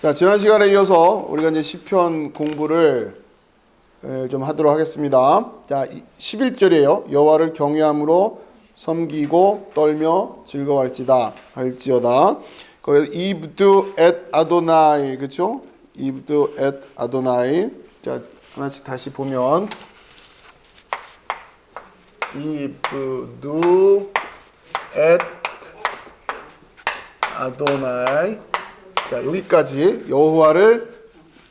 자, 지난 시간에 이어서 우리가 이제 시편 공부를 에, 좀 하도록 하겠습니다. 자, 11절이에요. 여호와를 경외함으로 섬기고 떨며 즐거워할지다 할지어다. 거기서 이브두 엣 아도나이 그렇죠? 이브두 엣 아도나이. 자, 하나씩 다시 보면 이브두 엣 아도나이. 자, 여기까지 여호와를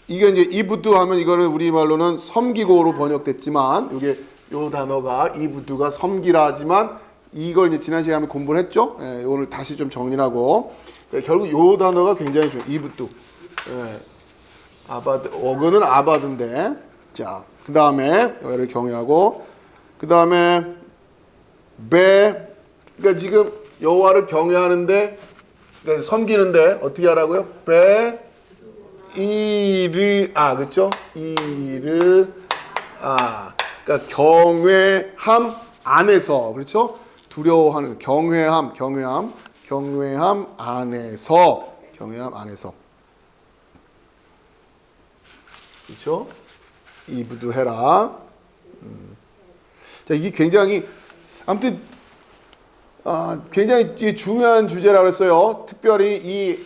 이게 이제 이브두 하면 이거는 우리 말로는 섬기고로 번역됐지만 이게 요 단어가 이브두가 섬기라 하지만 이걸 이제 지난 시간에 공부를 했죠. 예, 오늘 다시 좀 정리하고 예, 결국 요 단어가 굉장히 좋아요. 이브두. 예, 아바드 어근은 아바드인데 자, 그 다음에 여호와를 경외하고 그 다음에 배 그러니까 지금 여호와를 경외하는데 그러니까 섬기는데 어떻게 하라고요? 배 이르 아 그렇죠? 이르 아 그러니까 경외함 안에서 그렇죠? 두려워하는 경외함 경외함 경외함 안에서 경외함 안에서 그렇죠? 이브도 해라. 음. 자 이게 굉장히 아무튼 아, 굉장히 이 중요한 주제라고 했어요. 특별히 이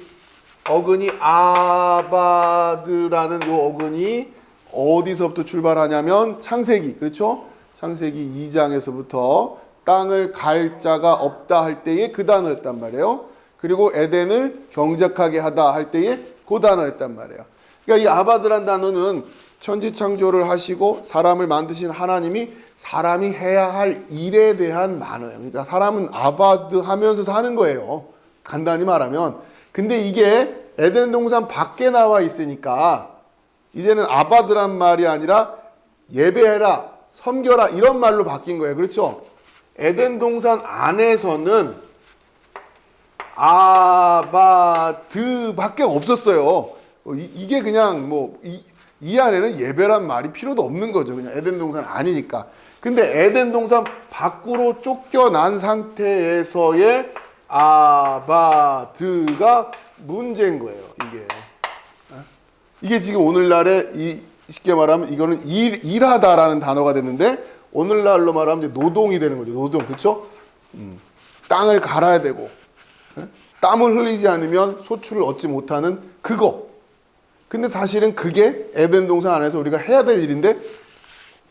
어근이 아바드라는 요 어근이 어디서부터 출발하냐면 창세기 그렇죠? 창세기 2장에서부터 땅을 갈 자가 없다 할 때에 그 단어였단 말이에요. 그리고 에덴을 경작하게 하다 할 때에 그 단어였단 말이에요. 그러니까 이 아바드란 단어는 천지 창조를 하시고 사람을 만드신 하나님이 사람이 해야 할 일에 대한 만어예요. 그러니까 사람은 아바드 하면서 사는 거예요. 간단히 말하면. 근데 이게 에덴 동산 밖에 나와 있으니까 이제는 아바드란 말이 아니라 예배해라, 섬겨라 이런 말로 바뀐 거예요. 그렇죠? 에덴 동산 안에서는 아바드밖에 없었어요. 어, 이- 이게 그냥 뭐이 안에는 예배란 말이 필요도 없는 거죠. 그냥 에덴 동산 아니니까. 근데 에덴 동산 밖으로 쫓겨난 상태에서의 아바드가 문제인 거예요. 이게. 이게 지금 오늘날에 이 쉽게 말하면 이거는 일, 일하다라는 단어가 됐는데 오늘날로 말하면 이제 노동이 되는 거죠. 노동. 그렇죠? 음, 땅을 갈아야 되고 예? 땀을 흘리지 않으면 소출을 얻지 못하는 그거. 근데 사실은 그게 에덴 동산 안에서 우리가 해야 될 일인데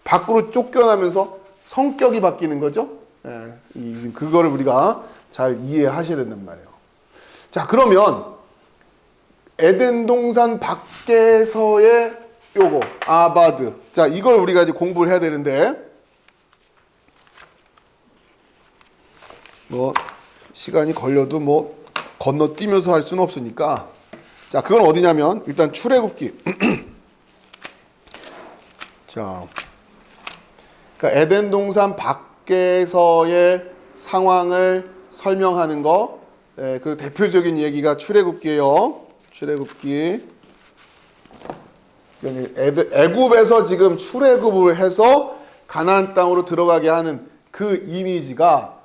밖으로 쫓겨나면서 성격이 바뀌는 거죠. 예, 이 그거를 우리가 잘 이해하셔야 된단 말이에요. 자, 그러면 에덴 동산 밖에서의 요거 아바드. 자, 이걸 우리가 이제 공부를 해야 되는데 뭐 시간이 걸려도 뭐 건너뛰면서 할 수는 없으니까 자, 그건 어디냐면 일단 출애굽기. 자, 그러니까 에덴 동산 밖에서의 상황을 설명하는 거. 예, 그 대표적인 얘기가 출애굽기예요. 출애굽기. 애굽에서 지금 출애굽을 해서 가나안 땅으로 들어가게 하는 그 이미지가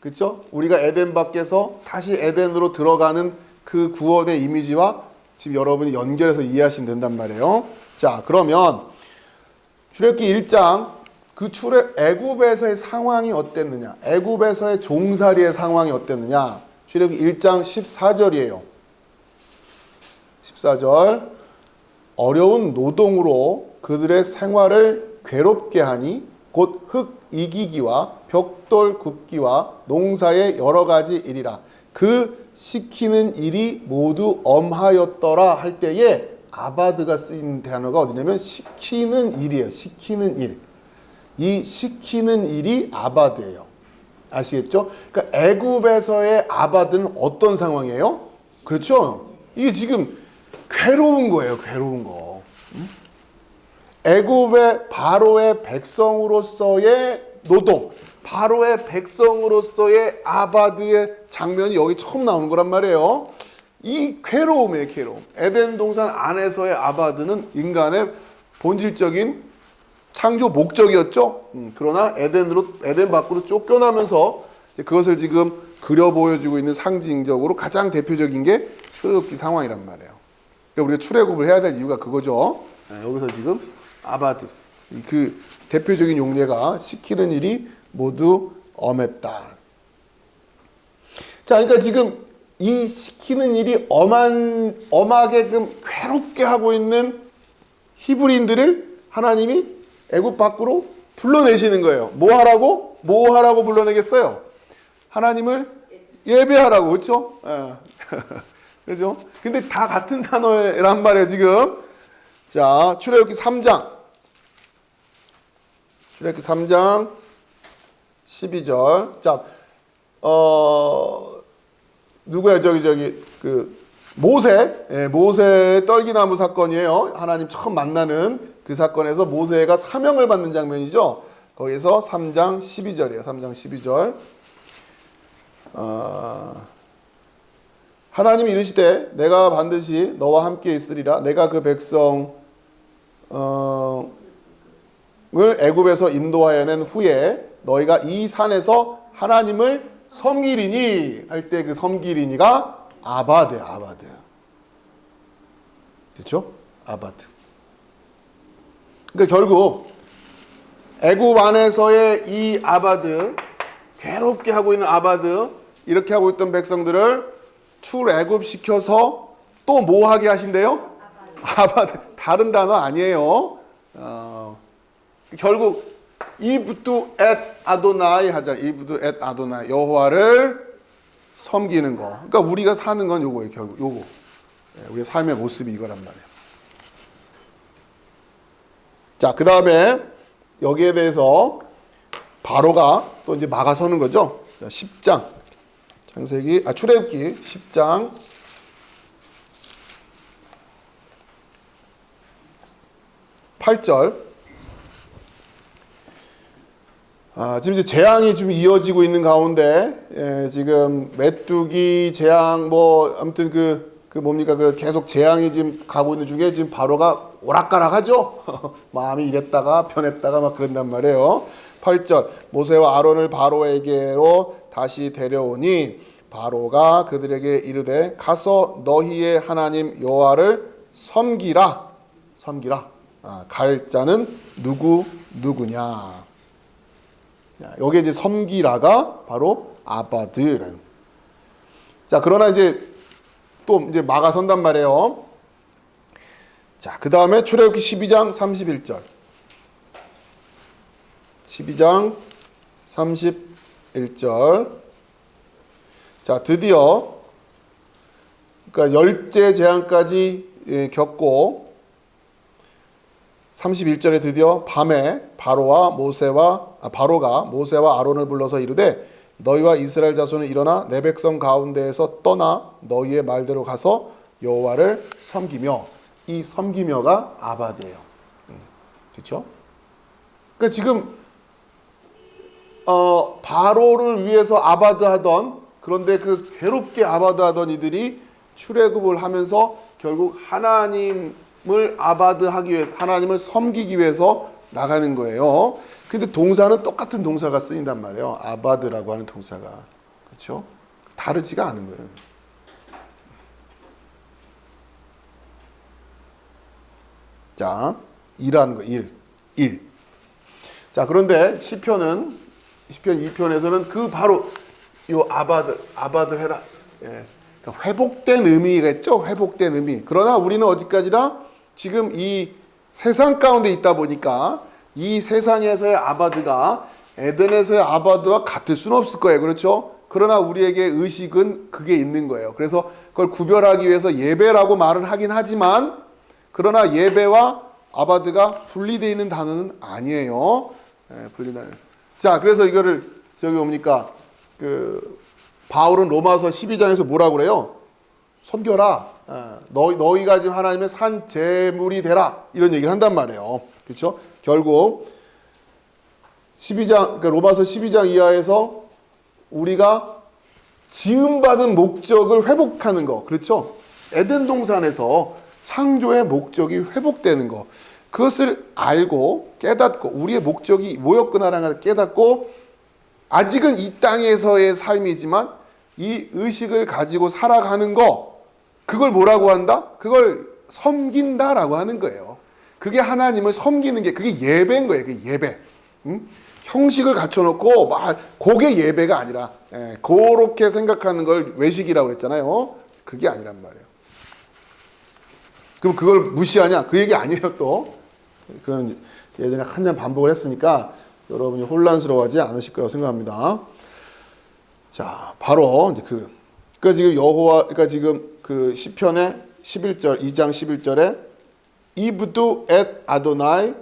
그렇죠? 우리가 에덴 밖에서 다시 에덴으로 들어가는 그 구원의 이미지와 지금 여러분이 연결해서 이해하시면 된단 말이에요. 자, 그러면 출애굽기 1장 그 출애 애굽에서의 상황이 어땠느냐? 애굽에서의 종살이의 상황이 어땠느냐? 출애굽기 1장 14절이에요. 14절 어려운 노동으로 그들의 생활을 괴롭게 하니 곧 흙 이기기와 벽돌 굽기와 농사의 여러 가지 일이라 그 시키는 일이 모두 엄하였더라 할 때에 아바드가 쓰인 단어가 어디냐면 시키는 일이에요. 시키는 일. 이 시키는 일이 아바드예요. 아시겠죠? 그러니까 애굽에서의 아바드는 어떤 상황이에요? 그렇죠? 이게 지금 괴로운 거예요. 괴로운 거. 음? 애굽의 바로의 백성으로서의 노동, 바로의 백성으로서의 아바드의 장면이 여기 처음 나오는 거란 말이에요. 이 괴로움이에요, 괴로움. 에덴 동산 안에서의 아바드는 인간의 본질적인 창조 목적이었죠. 음, 그러나 에덴으로 에덴 밖으로 쫓겨나면서 그것을 지금 그려 보여주고 있는 상징적으로 가장 대표적인 게 출애굽기 상황이란 말이에요. 그러니까 우리가 출애굽을 해야 될 이유가 그거죠. 예, 여기서 지금 아바드 이그 대표적인 용례가 시키는 일이 모두 엄했다. 자, 그러니까 지금 이 시키는 일이 엄한 엄하게끔 괴롭게 하고 있는 히브리인들을 하나님이 애굽 밖으로 불러내시는 거예요. 뭐 하라고? 뭐 하라고 불러내겠어요? 하나님을 예배하라고 그렇죠? 예. 그죠? 근데 다 같은 단어란 말이에요 지금. 자 출애굽기 3장 출애굽기 3장 12절. 자, 어 누구야 저기 저기 그 모세 예, 모세의 떨기나무 사건이에요. 하나님 처음 만나는 그 사건에서 모세가 사명을 받는 장면이죠. 거기서 3장 12절이에요. 3장 12절. 어, 하나님이 이르시되 내가 반드시 너와 함께 있으리라. 내가 그 백성 어, 을 애굽에서 인도하여 낸 후에 너희가 이 산에서 하나님을 섬기리니 할 때 그 섬기리니가 아바드 아바드 그렇죠? 아바드 그러니까 결국 애굽 안에서의 이 아바드 괴롭게 하고 있는 아바드 이렇게 하고 있던 백성들을 출애굽 시켜서 또 뭐 하게 하신대요? 아바드 다른 단어 아니에요. 어, 결국 이브두 엣 아도나이 하자. 이브두 엣 아도나이 여호와를 섬기는 거. 그러니까 우리가 사는 건 요거예요. 결국 요거. 예, 우리의 삶의 모습이 이거란 말이에요. 자, 그 다음에 여기에 대해서 바로가 또 이제 막아서는 거죠. 자, 10장. 창세기, 아, 출애굽기 10장. 팔절 아, 지금 이제 재앙이 좀 이어지고 있는 가운데, 예, 지금 메뚜기 재앙, 뭐, 아무튼 그, 그 뭡니까, 그 계속 재앙이 지금 가고 있는 중에 지금 바로가 오락가락하죠? 마음이 이랬다가 변했다가 막 그런단 말이에요. 8절, 모세와 아론을 바로에게로 다시 데려오니, 바로가 그들에게 이르되, 가서 너희의 하나님 여호와를 섬기라. 섬기라. 아, 갈 자는 누구, 누구냐. 여기 이제 섬기라가 바로 아바드라는. 자, 그러나 이제 또 이제 막아선단 말이에요. 자, 그 다음에 출애굽기 12장 31절. 12장 31절. 자, 드디어 그러니까 열째 재앙까지 예, 겪고 31절에 드디어 밤에 바로와 모세와 아, 바로가 모세와 아론을 불러서 이르되 너희와 이스라엘 자손은 일어나 내 백성 가운데에서 떠나 너희의 말대로 가서 여호와를 섬기며 이 섬기며가 아바드예요. 그렇죠? 그러니까 지금 어 바로를 위해서 아바드 하던 그런데 그 괴롭게 아바드 하던 이들이 출애굽을 하면서 결국 하나님을 아바드 하기 위해서 하나님을 섬기기 위해서 나가는 거예요. 근데 동사는 똑같은 동사가 쓰인단 말이에요. 아바드라고 하는 동사가. 그렇죠? 다르지가 않은 거예요. 자, 일하는 거, 일. 일. 자, 그런데 시편은 시편 2편에서는 그 바로 요 아바드, 아바드 해라. 예. 그러니까 회복된 의미가 있죠. 회복된 의미. 그러나 우리는 어디까지나 지금 이 세상 가운데 있다 보니까 이 세상에서의 아바드가 에덴에서의 아바드와 같을 수는 없을 거예요. 그렇죠? 그러나 우리에게 의식은 그게 있는 거예요. 그래서 그걸 구별하기 위해서 예배라고 말을 하긴 하지만 그러나 예배와 아바드가 분리되어 있는 단어는 아니에요. 예, 분리다. 자, 그래서 이거를 저기 뭡니까? 그 바울은 로마서 12장에서 뭐라고 그래요? 섬겨라. 어, 너희 너희가 지금 하나님의 산 제물이 되라. 이런 얘기를 한단 말이에요. 그렇죠? 결국 12장 그러니까 로마서 12장 이하에서 우리가 지음받은 목적을 회복하는 거. 그렇죠? 에덴 동산에서 창조의 목적이 회복되는 거. 그것을 알고 깨닫고 우리의 목적이 뭐였구나라는 걸 깨닫고 아직은 이 땅에서의 삶이지만 이 의식을 가지고 살아가는 거 그걸 뭐라고 한다? 그걸 섬긴다라고 하는 거예요. 그게 하나님을 섬기는 게 그게 예배인 거예요. 그게 예배. 음? 형식을 갖춰놓고 막 그게 예배가 아니라 예, 그렇게 생각하는 걸 외식이라고 그랬잖아요. 그게 아니란 말이에요. 그럼 그걸 무시하냐? 그 얘기 아니에요 또. 그건 예전에 한참 반복을 했으니까 여러분이 혼란스러워하지 않으실 거라고 생각합니다. 자, 바로 이제 그 그러니까 지금 여호와 그러니까 지금 그 시편의 11절 2장 11절에 이브두 엣 아도나이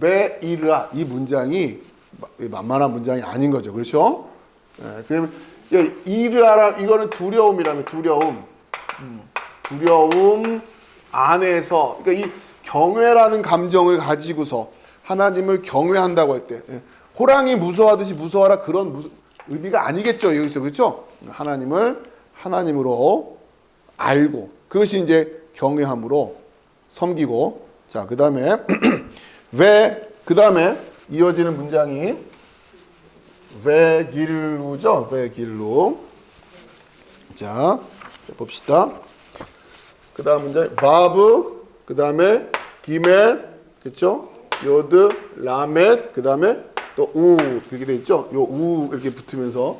베이라 이 문장이 만만한 문장이 아닌 거죠. 그렇죠? 예, 그러면 이르하라 이거는 두려움이라면 두려움. 음, 두려움 안에서 그러니까 이 경외라는 감정을 가지고서 하나님을 경외한다고 할 때 호랑이 무서워하듯이 무서워하라 그런 무, 의미가 아니겠죠 여기서. 그렇죠? 하나님을 하나님으로 알고 그것이 이제 경외함으로 섬기고. 자 그다음에 왜 그다음에 이어지는 문장이 왜 길루죠? 왜 길루. 자 봅시다 그 다음 문장 바브 그 다음에 기멜 그렇죠 요드 라멧 그 다음에 또우 그렇게 돼 있죠 요 우 이렇게 붙으면서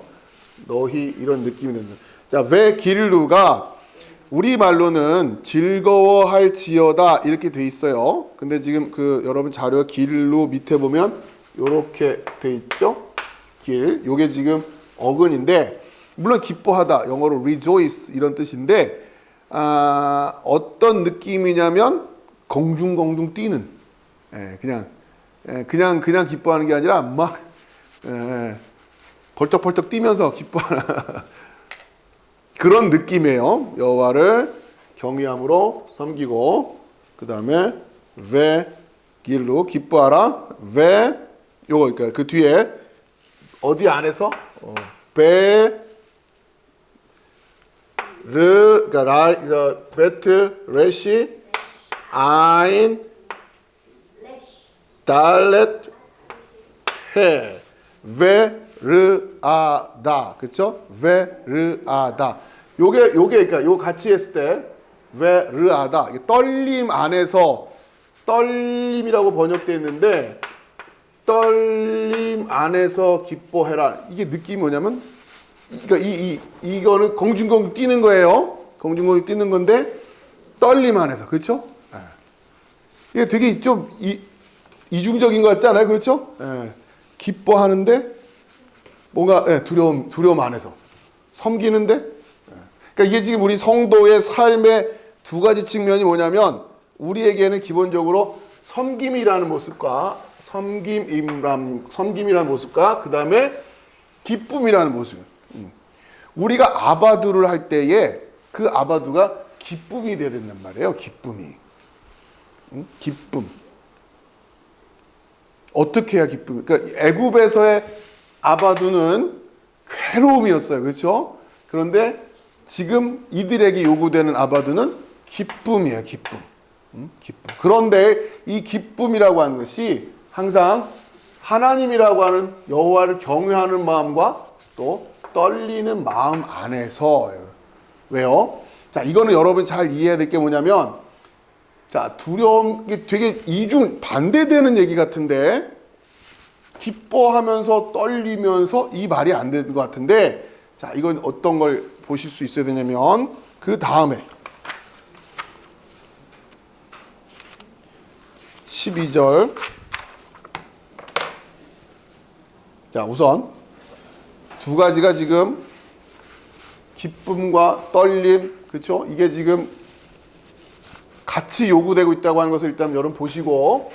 너희 이런 느낌이 듭니다 자 왜 길루가 우리 말로는 즐거워할 지어다 이렇게 돼 있어요. 근데 지금 그 여러분 자료 길로 밑에 보면 이렇게 돼 있죠. 길. 요게 지금 어근인데 물론 기뻐하다 영어로 rejoice 이런 뜻인데 아, 어떤 느낌이냐면 공중공중 뛰는. 예, 그냥 예, 그냥 그냥 기뻐하는 게 아니라 막 예, 벌떡벌떡 뛰면서 기뻐하는 그런 느낌이에요. 여호와를 경외함으로 섬기고 그 다음에 왜 길로 기뻐하라? 왜? 요거 그러니까 그 뒤에 어디 안에서? 어, 베 르 그러니까 라 베트 레시 아인 달렛 해 베르아다. 그렇죠? 베르아다. 요게 요게 그러니까 요 같이 했을 때 베르아다. 떨림 안에서 떨림이라고 번역되어 있는데 떨림 안에서 기뻐해라. 이게 느낌이 뭐냐면 그러니까 이, 이 이거는 공중공중 뛰는 거예요 공중공중 뛰는 건데 떨림 안에서 그렇죠? 예. 이게 되게 좀 이, 이중적인 것 같지 않아요? 그렇죠? 예. 기뻐하는데 뭔가 예, 두려움 두려움 안에서 섬기는데 예. 그러니까 이게 지금 우리 성도의 삶의 두 가지 측면이 뭐냐면 우리에게는 기본적으로 섬김이라는 모습과 섬김이란 섬김이라는 모습과 그 다음에 기쁨이라는 모습. 음. 우리가 아바두를 할 때에 그 아바두가 기쁨이 되어야 된단 말이에요. 기쁨이. 음? 기쁨. 어떻게 해야 기쁨? 그러니까 애굽에서의 아바두는 괴로움이었어요. 그렇죠? 그런데 지금 이들에게 요구되는 아바두는 기쁨이에요. 기쁨. 음? 기쁨. 그런데 이 기쁨이라고 하는 것이 항상 하나님이라고 하는 여호와를 경외하는 마음과 또 떨리는 마음 안에서 왜요? 자, 이거는 여러분 잘 이해해야 될 게 뭐냐면 자, 두려움, 이게 되게 이중, 반대되는 얘기 같은데, 기뻐하면서 떨리면서 이 말이 안 되는 것 같은데, 자, 이건 어떤 걸 보실 수 있어야 되냐면, 그 다음에, 12절. 자, 우선, 두 가지가 지금, 기쁨과 떨림, 그렇죠? 이게 지금 같이 요구되고 있다고 하는 것을 일단 여러분 보시고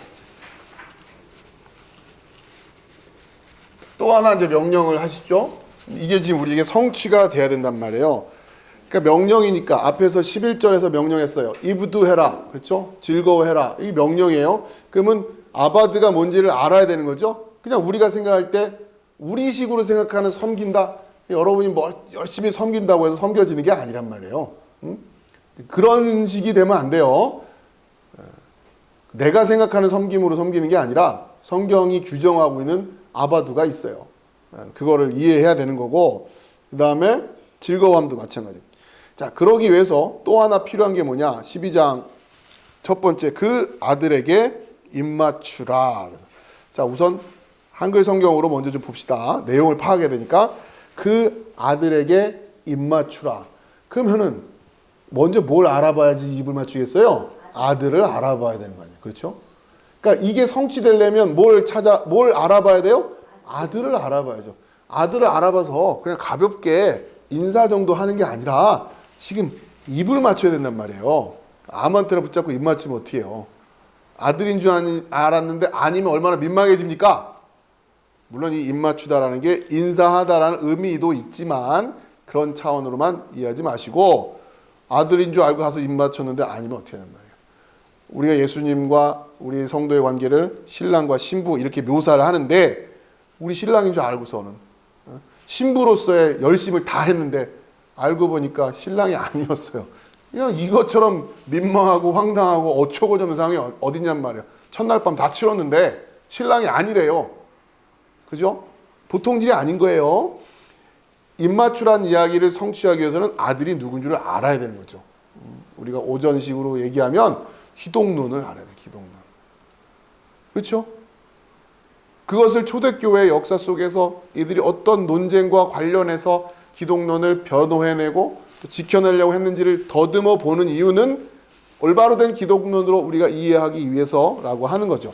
또 하나 이제 명령을 하시죠. 이게 지금 우리에게 성취가 돼야 된단 말이에요. 그러니까 명령이니까 앞에서 11절에서 명령했어요. 이브두 해라. 그렇죠? 즐거워해라. 이 명령이에요. 그러면 아바드가 뭔지를 알아야 되는 거죠. 그냥 우리가 생각할 때 우리식으로 생각하는 섬긴다. 여러분이 뭐 열심히 섬긴다고 해서 섬겨지는 게 아니란 말이에요. 응? 그런 식이 되면 안 돼요. 내가 생각하는 섬김으로 섬기는 게 아니라 성경이 규정하고 있는 아바두가 있어요. 그거를 이해해야 되는 거고, 그 다음에 즐거움도 마찬가지. 자, 그러기 위해서 또 하나 필요한 게 뭐냐? 12장 첫 번째 그 아들에게 입맞추라. 자 우선 한글 성경으로 먼저 좀 봅시다. 내용을 파악해야 되니까 그 아들에게 입 맞추라. 그러면은 먼저 뭘 알아봐야지 입을 맞추겠어요? 아들을 알아봐야 되는 거 아니에요. 그렇죠? 그러니까 이게 성취되려면 뭘 찾아 뭘 알아봐야 돼요? 아들을 알아봐야죠. 아들을 알아봐서 그냥 가볍게 인사 정도 하는 게 아니라 지금 입을 맞춰야 된단 말이에요. 아무한테나 붙잡고 입 맞추면 어떻게 해요? 아들인 줄 알았는데 아니면 얼마나 민망해집니까? 물론 이 입 맞추다라는 게 인사하다라는 의미도 있지만 그런 차원으로만 이해하지 마시고 아들인 줄 알고 가서 입 맞췄는데 아니면 어떻게 하는 말이에요? 우리가 예수님과 우리 성도의 관계를 신랑과 신부 이렇게 묘사를 하는데 우리 신랑인 줄 알고서는 어? 신부로서의 열심을 다 했는데 알고 보니까 신랑이 아니었어요. 그냥 이것처럼 민망하고 황당하고 어처고 저는 상황이 어- 어딨냔 말이에요. 첫날 밤 다 치렀는데 신랑이 아니래요. 그죠? 보통 일이 아닌 거예요. 입맞추란 이야기를 성취하기 위해서는 아들이 누군 줄을 알아야 되는 거죠. 음, 우리가 오전식으로 얘기하면 기독론을 알아야 돼, 기독론. 그렇죠? 그것을 초대교회의 역사 속에서 이들이 어떤 논쟁과 관련해서 기독론을 변호해내고 또 지켜내려고 했는지를 더듬어 보는 이유는 올바로 된 기독론으로 우리가 이해하기 위해서라고 하는 거죠.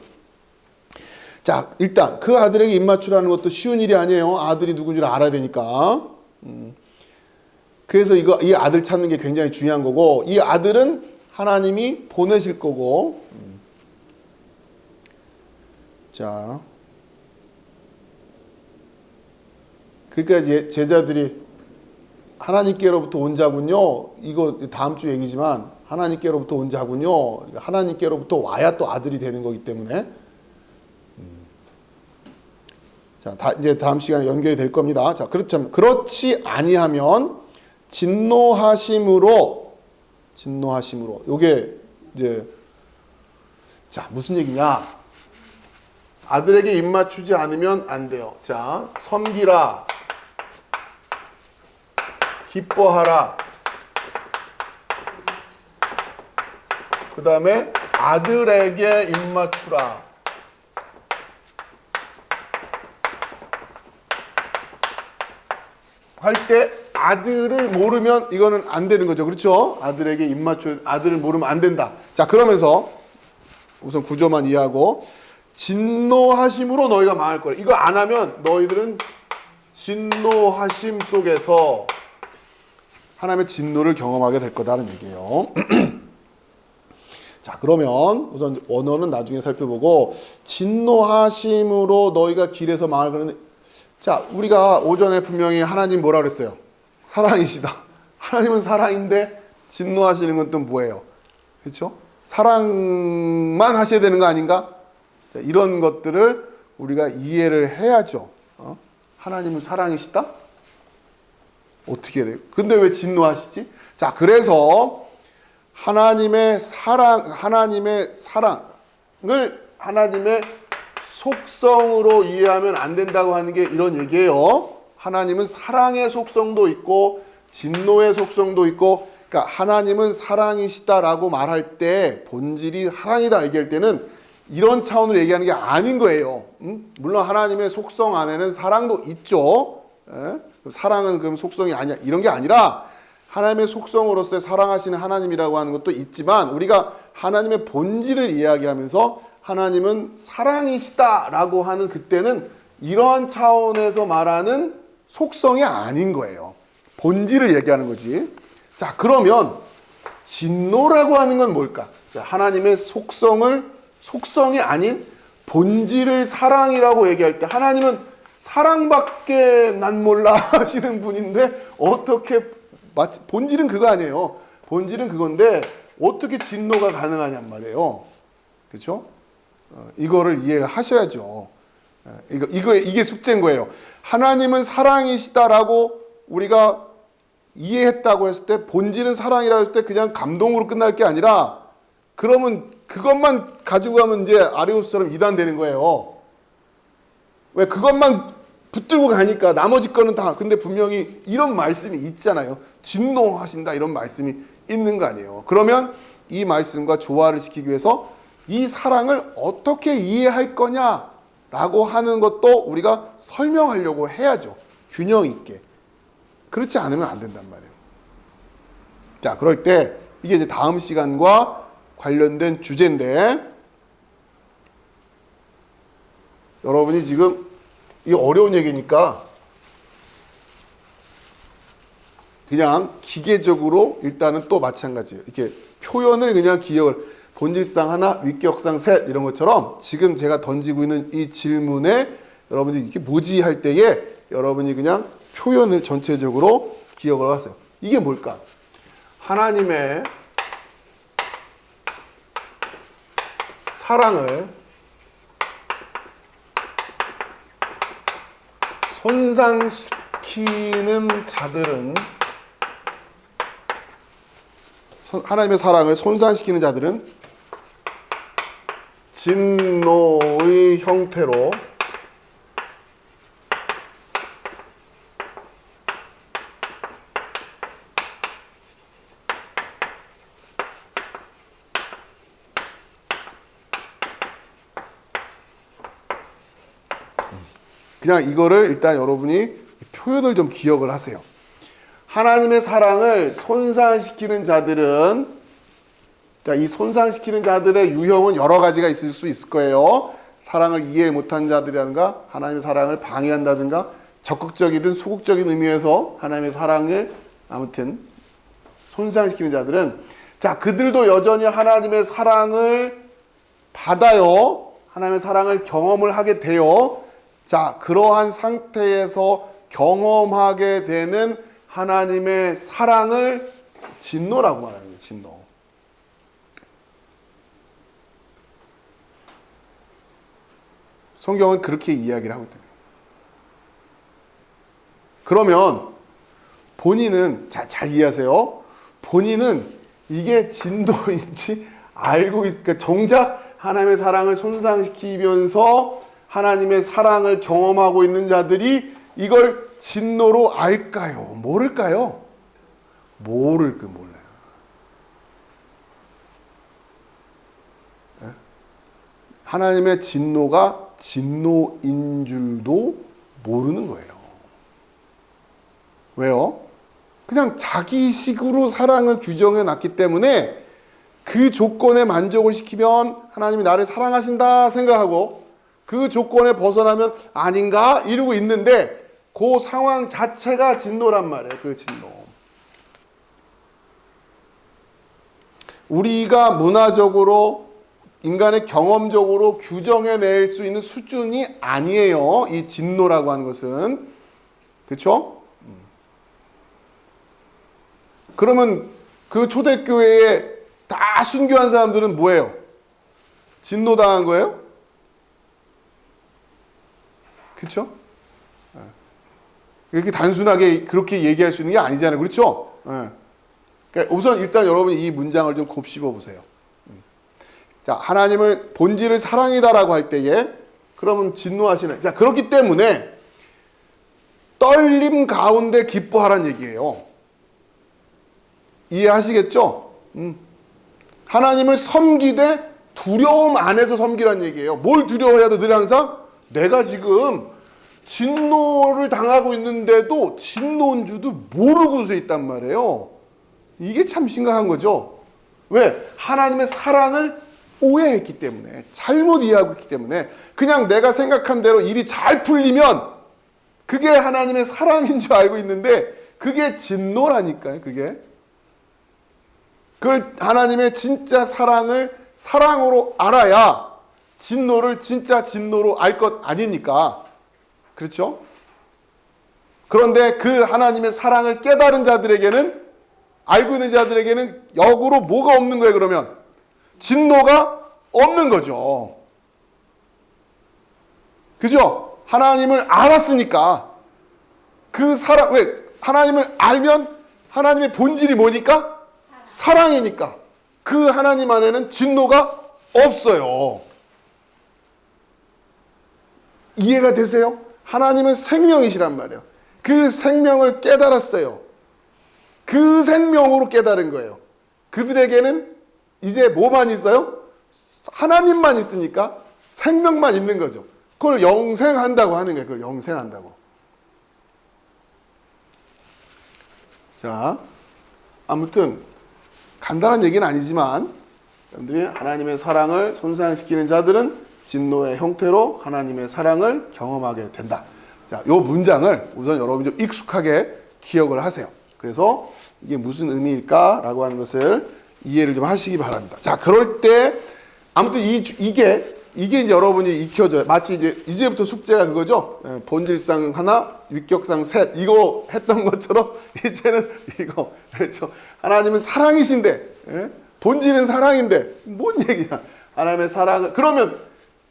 자, 일단 그 아들에게 입맞추라는 것도 쉬운 일이 아니에요. 아들이 누군지 알아야 되니까. 음. 그래서 이거 이 아들 찾는 게 굉장히 중요한 거고 이 아들은 하나님이 보내실 거고. 음. 자, 그러니까 제자들이 하나님께로부터 온 자군요. 이거 다음 주 얘기지만 하나님께로부터 온 자군요. 하나님께로부터 와야 또 아들이 되는 거기 때문에 자, 다, 이제 다음 시간에 연결이 될 겁니다. 자, 그렇죠. 그렇지 아니하면 진노하심으로 진노하심으로 요게 이제 자, 무슨 얘기냐? 아들에게 입 맞추지 않으면 안 돼요. 자, 섬기라. 기뻐하라. 그 다음에 아들에게 입 맞추라. 할 때 아들을 모르면 이거는 안 되는 거죠. 그렇죠? 아들에게 입 맞춰 아들을 모르면 안 된다. 자, 그러면서 우선 구조만 이해하고 진노하심으로 너희가 망할 거야. 이거 안 하면 너희들은 진노하심 속에서 하나님의 진노를 경험하게 될 거다는 얘기예요. 자, 그러면 우선 원어는 나중에 살펴보고 진노하심으로 너희가 길에서 망할 거는 자, 우리가 오전에 분명히 하나님 뭐라 그랬어요? 사랑이시다. 하나님은 사랑인데 진노하시는 건 또 뭐예요? 그렇죠? 사랑만 하셔야 되는 거 아닌가? 자, 이런 것들을 우리가 이해를 해야죠. 어? 하나님은 사랑이시다? 어떻게 돼요? 근데 왜 진노하시지? 자, 그래서 하나님의 사랑, 하나님의 사랑을 하나님의 속성으로 이해하면 안 된다고 하는 게 이런 얘기예요. 하나님은 사랑의 속성도 있고 진노의 속성도 있고 그러니까 하나님은 사랑이시다라고 말할 때 본질이 사랑이다 얘기할 때는 이런 차원으로 얘기하는 게 아닌 거예요. 음? 물론 하나님의 속성 안에는 사랑도 있죠. 예? 사랑은 그럼 속성이 아니야. 이런 게 아니라 하나님의 속성으로서의 사랑하시는 하나님이라고 하는 것도 있지만 우리가 하나님의 본질을 이야기하면서 하나님은 사랑이시다라고 하는 그때는 이러한 차원에서 말하는 속성이 아닌 거예요. 본질을 얘기하는 거지. 자, 그러면 진노라고 하는 건 뭘까? 자, 하나님의 속성을 속성이 아닌 본질을 사랑이라고 얘기할 때 하나님은 사랑밖에 난 몰라 하시는 분인데 어떻게 마치 본질은 그거 아니에요. 본질은 그건데 어떻게 진노가 가능하냔 말이에요. 그렇죠? 어, 이거를 이해를 하셔야죠. 예, 이거 이거 이게 숙제인 거예요. 하나님은 사랑이시다라고 우리가 이해했다고 했을 때 본질은 사랑이라고 했을 때 그냥 감동으로 끝날 게 아니라 그러면 그것만 가지고 가면 이제 아리우스처럼 이단 되는 거예요. 왜 그것만 붙들고 가니까 나머지 거는 다 근데 분명히 이런 말씀이 있잖아요. 진노하신다 이런 말씀이 있는 거 아니에요. 그러면 이 말씀과 조화를 시키기 위해서 이 사랑을 어떻게 이해할 거냐라고 하는 것도 우리가 설명하려고 해야죠. 균형 있게. 그렇지 않으면 안 된단 말이에요. 자, 그럴 때 이게 이제 다음 시간과 관련된 주제인데 여러분이 지금 이 어려운 얘기니까 그냥 기계적으로 일단은 또 마찬가지예요. 이렇게 표현을 그냥 기억을 본질상 하나, 위격상 셋 이런 것처럼 지금 제가 던지고 있는 이 질문에 여러분이 이렇게 뭐지 할 때에 여러분이 그냥 표현을 전체적으로 기억을 하세요. 이게 뭘까? 하나님의 사랑을 손상시키는 자들은 선- 하나님의 사랑을 손상시키는 자들은 진노의 형태로 그냥 이거를 일단 여러분이 표현을 좀 기억을 하세요. 하나님의 사랑을 손상시키는 자들은 자, 이 손상시키는 자들의 유형은 여러 가지가 있을 수 있을 거예요. 사랑을 이해 못한 자들이라든가 하나님의 사랑을 방해한다든가 적극적이든 소극적인 의미에서 하나님의 사랑을 아무튼 손상시키는 자들은 자, 그들도 여전히 하나님의 사랑을 받아요. 하나님의 사랑을 경험을 하게 돼요. 자, 그러한 상태에서 경험하게 되는 하나님의 사랑을 진노라고 거예요. 진노. 성경은 그렇게 이야기를 하고 있다. 그러면 본인은 자, 잘 이해하세요. 본인은 이게 진도인지 알고 있, 그러니까 정작 하나님의 사랑을 손상시키면서 하나님의 사랑을 경험하고 있는 자들이 이걸 진노로 알까요? 모를까요? 모를 그 몰라요. 예? 하나님의 진노가 진노인 줄도 모르는 거예요. 왜요? 그냥 자기 식으로 사랑을 규정해 놨기 때문에 그 조건에 만족을 시키면 하나님이 나를 사랑하신다 생각하고 그 조건에 벗어나면 아닌가 이러고 있는데 그 상황 자체가 진노란 말이에요. 그 진노. 우리가 문화적으로 인간의 경험적으로 규정해 낼 수 있는 수준이 아니에요. 이 진노라고 하는 것은. 그렇죠? 그러면 그 초대교회에 다 순교한 사람들은 뭐예요? 진노당한 거예요? 그렇죠? 이렇게 단순하게 그렇게 얘기할 수 있는 게 아니잖아요. 그렇죠? 예. 그러니까 우선 일단 여러분이 이 문장을 좀 곱씹어 보세요. 음. 자, 하나님을 본질을 사랑이다라고 할 때에 그러면 진노하시는. 자, 그렇기 때문에 떨림 가운데 기뻐하라는 얘기예요. 이해하시겠죠? 음. 하나님을 섬기되 두려움 안에서 섬기란 얘기예요. 뭘 두려워해야 돼? 늘 항상 내가 지금 진노를 당하고 있는데도 진노인 줄도 모르고 서 있단 말이에요. 이게 참 심각한 거죠. 왜? 하나님의 사랑을 오해했기 때문에 잘못 이해하고 있기 때문에 그냥 내가 생각한 대로 일이 잘 풀리면 그게 하나님의 사랑인 줄 알고 있는데 그게 진노라니까요. 그게 그걸 하나님의 진짜 사랑을 사랑으로 알아야 진노를 진짜 진노로 알 것 아니니까. 그렇죠? 그런데 그 하나님의 사랑을 깨달은 자들에게는 알고 있는 자들에게는 역으로 뭐가 없는 거예요, 그러면? 진노가 없는 거죠. 그죠? 하나님을 알았으니까 그 사랑 왜 하나님을 알면 하나님의 본질이 뭐니까? 사랑이니까 그 하나님 안에는 진노가 없어요. 이해가 되세요? 하나님은 생명이시란 말이에요. 그 생명을 깨달았어요. 그 생명으로 깨달은 거예요. 그들에게는 이제 뭐만 있어요? 하나님만 있으니까 생명만 있는 거죠. 그걸 영생한다고 하는 거예요. 그걸 영생한다고. 자, 아무튼 간단한 얘기는 아니지만 여러분들이 하나님의 사랑을 손상시키는 자들은 진노의 형태로 하나님의 사랑을 경험하게 된다. 자, 요 문장을 우선 여러분이 좀 익숙하게 기억을 하세요. 그래서 이게 무슨 의미일까라고 하는 것을 이해를 좀 하시기 바랍니다. 자, 그럴 때 아무튼 이 이게 이게 이제 여러분이 익혀져요. 마치 이제 이제부터 숙제가 그거죠. 예, 본질상 하나, 위격상 셋 이거 했던 것처럼 이제는 이거 그렇죠. 하나님은 사랑이신데 예? 본질은 사랑인데 뭔 얘기야? 하나님의 사랑을 그러면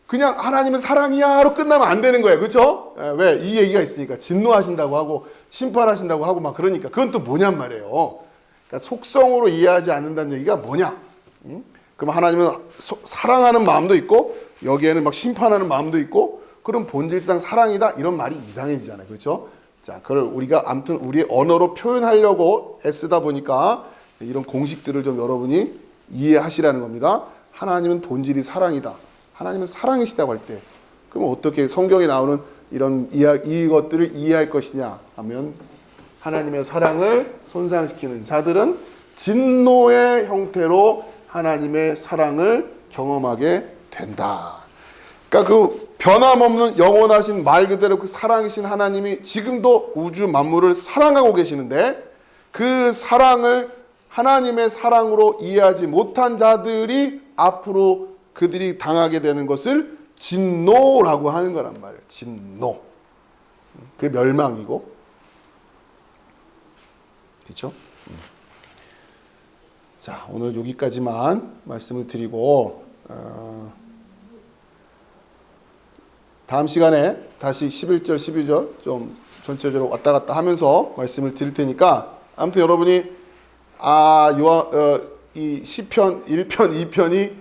그냥 하나님은 사랑이야로 끝나면 안 되는 거예요. 그렇죠? 왜? 이 얘기가 있으니까 진노하신다고 하고 심판하신다고 하고 막 그러니까 그건 또 뭐냔 말이에요. 그러니까 속성으로 이해하지 않는다는 얘기가 뭐냐? 음? 그럼 하나님은 소- 사랑하는 마음도 있고 여기에는 막 심판하는 마음도 있고 그럼 본질상 사랑이다 이런 말이 이상해지잖아요. 그렇죠? 자, 그걸 우리가 아무튼 우리의 언어로 표현하려고 애쓰다 보니까 이런 공식들을 좀 여러분이 이해하시라는 겁니다. 하나님은 본질이 사랑이다. 하나님은 사랑이시다고 할 때, 그럼 어떻게 성경에 나오는 이런 이야, 이것들을 이해할 것이냐 하면 하나님의 사랑을 손상시키는 자들은 진노의 형태로 하나님의 사랑을 경험하게 된다. 그러니까 그 변함없는 영원하신 말 그대로 그 사랑이신 하나님이 지금도 우주 만물을 사랑하고 계시는데 그 사랑을 하나님의 사랑으로 이해하지 못한 자들이 앞으로 그들이 당하게 되는 것을 진노라고 하는 거란 말이에요. 진노. 그게 멸망이고. 그렇죠? 자, 오늘 여기까지만 말씀을 드리고 어, 다음 시간에 다시 11절, 12절 좀 전체적으로 왔다 갔다 하면서 말씀을 드릴 테니까 아무튼 여러분이 아, 요한 어, 이 시편 1편, 2편이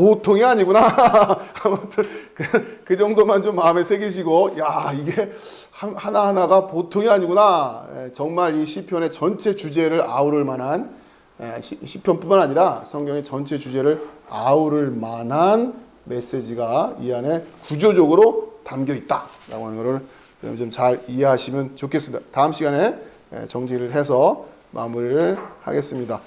보통이 아니구나. 아무튼 그, 그 정도만 좀 마음에 새기시고 야, 이게 한- 하나 하나가 보통이 아니구나. 예, 정말 이 시편의 전체 주제를 아우를 만한 예, 시- 시편뿐만 아니라 성경의 전체 주제를 아우를 만한 메시지가 이 안에 구조적으로 담겨 있다라고 하는 것을 좀 잘 이해하시면 좋겠습니다. 다음 시간에 예, 정리를 해서 마무리를 하겠습니다.